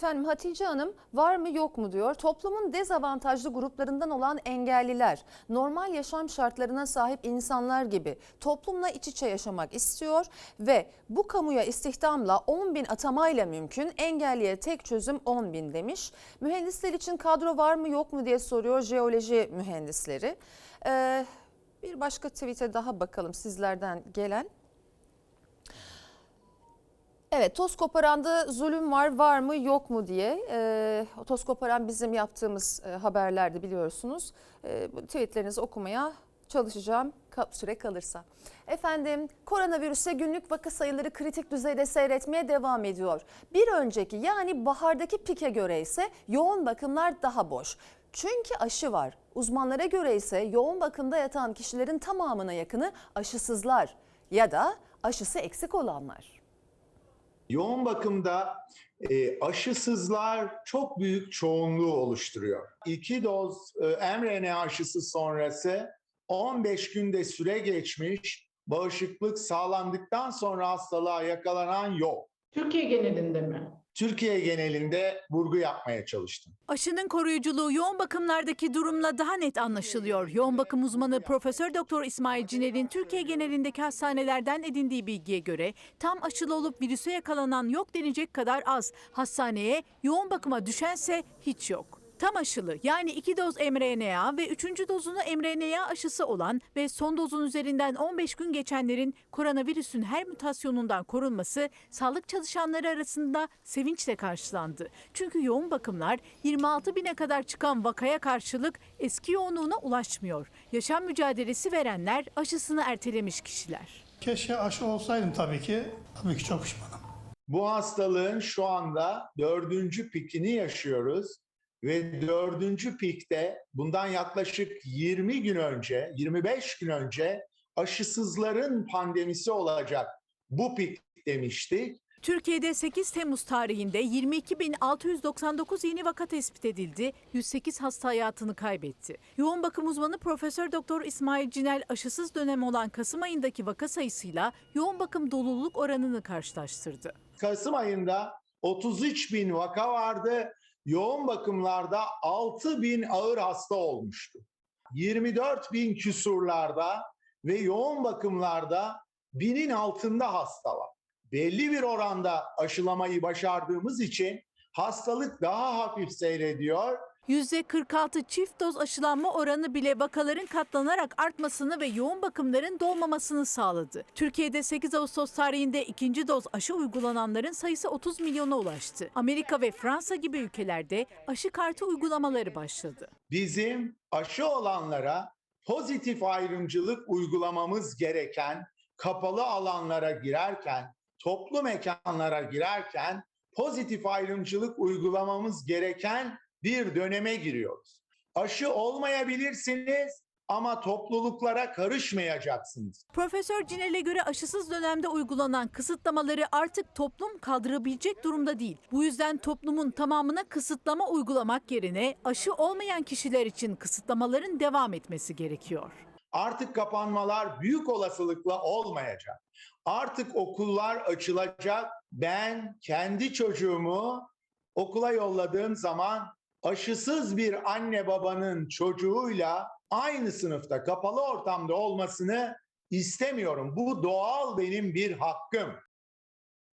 Efendim Hatice Hanım var mı yok mu diyor. Toplumun dezavantajlı gruplarından olan engelliler normal yaşam şartlarına sahip insanlar gibi toplumla iç içe yaşamak istiyor ve bu kamuya istihdamla 10 bin atamayla mümkün engelliye tek çözüm 10 bin demiş. Mühendisler için kadro var mı yok mu diye soruyor jeoloji mühendisleri. Ee, bir başka tweet'e daha bakalım sizlerden gelen. Evet toz koparanda zulüm var var mı yok mu diye e, toz koparan bizim yaptığımız e, haberlerdi biliyorsunuz. E, tweetlerinizi okumaya çalışacağım süre kalırsa. Efendim koronavirüse günlük vaka sayıları kritik düzeyde seyretmeye devam ediyor. Bir önceki yani bahardaki pike göre ise yoğun bakımlar daha boş. Çünkü aşı var. Uzmanlara göre ise yoğun bakımda yatan kişilerin tamamına yakını aşısızlar ya da aşısı eksik olanlar. Yoğun bakımda e, aşısızlar çok büyük çoğunluğu oluşturuyor. İki doz e, mRNA aşısı sonrası 15 günde süre geçmiş, bağışıklık sağlandıktan sonra hastalığa yakalanan yok. Türkiye genelinde mi? Türkiye genelinde vurgu yapmaya çalıştım. Aşının koruyuculuğu yoğun bakımlardaki durumla daha net anlaşılıyor. Yoğun bakım uzmanı Profesör Doktor İsmail Ciner'in Türkiye genelindeki hastanelerden edindiği bilgiye göre tam aşılı olup virüse yakalanan yok denecek kadar az. Hastaneye yoğun bakıma düşense hiç yok. Tam aşılı yani iki doz mRNA ve üçüncü dozunu mRNA aşısı olan ve son dozun üzerinden 15 gün geçenlerin koronavirüsün her mutasyonundan korunması sağlık çalışanları arasında sevinçle karşılandı. Çünkü yoğun bakımlar 26 bine kadar çıkan vakaya karşılık eski yoğunluğuna ulaşmıyor. Yaşam mücadelesi verenler aşısını ertelemiş kişiler. Keşke aşı olsaydım tabii ki. Tabii ki çok pişmanım. Bu hastalığın şu anda dördüncü pikini yaşıyoruz ve dördüncü pikte bundan yaklaşık 20 gün önce, 25 gün önce aşısızların pandemisi olacak bu pik demiştik. Türkiye'de 8 Temmuz tarihinde 22.699 yeni vaka tespit edildi. 108 hasta hayatını kaybetti. Yoğun bakım uzmanı Profesör Doktor İsmail Cinel aşısız dönem olan Kasım ayındaki vaka sayısıyla yoğun bakım doluluk oranını karşılaştırdı. Kasım ayında 33 bin vaka vardı. Yoğun bakımlarda 6 bin ağır hasta olmuştu. 24 bin küsurlarda ve yoğun bakımlarda binin altında hasta var. Belli bir oranda aşılamayı başardığımız için hastalık daha hafif seyrediyor. %46 çift doz aşılanma oranı bile vakaların katlanarak artmasını ve yoğun bakımların dolmamasını sağladı. Türkiye'de 8 Ağustos tarihinde ikinci doz aşı uygulananların sayısı 30 milyona ulaştı. Amerika ve Fransa gibi ülkelerde aşı kartı uygulamaları başladı. Bizim aşı olanlara pozitif ayrımcılık uygulamamız gereken, kapalı alanlara girerken, toplu mekanlara girerken pozitif ayrımcılık uygulamamız gereken bir döneme giriyoruz. Aşı olmayabilirsiniz ama topluluklara karışmayacaksınız. Profesör Cinel'e göre aşısız dönemde uygulanan kısıtlamaları artık toplum kaldırabilecek durumda değil. Bu yüzden toplumun tamamına kısıtlama uygulamak yerine aşı olmayan kişiler için kısıtlamaların devam etmesi gerekiyor. Artık kapanmalar büyük olasılıkla olmayacak. Artık okullar açılacak. Ben kendi çocuğumu okula yolladığım zaman aşısız bir anne babanın çocuğuyla aynı sınıfta kapalı ortamda olmasını istemiyorum. Bu doğal benim bir hakkım.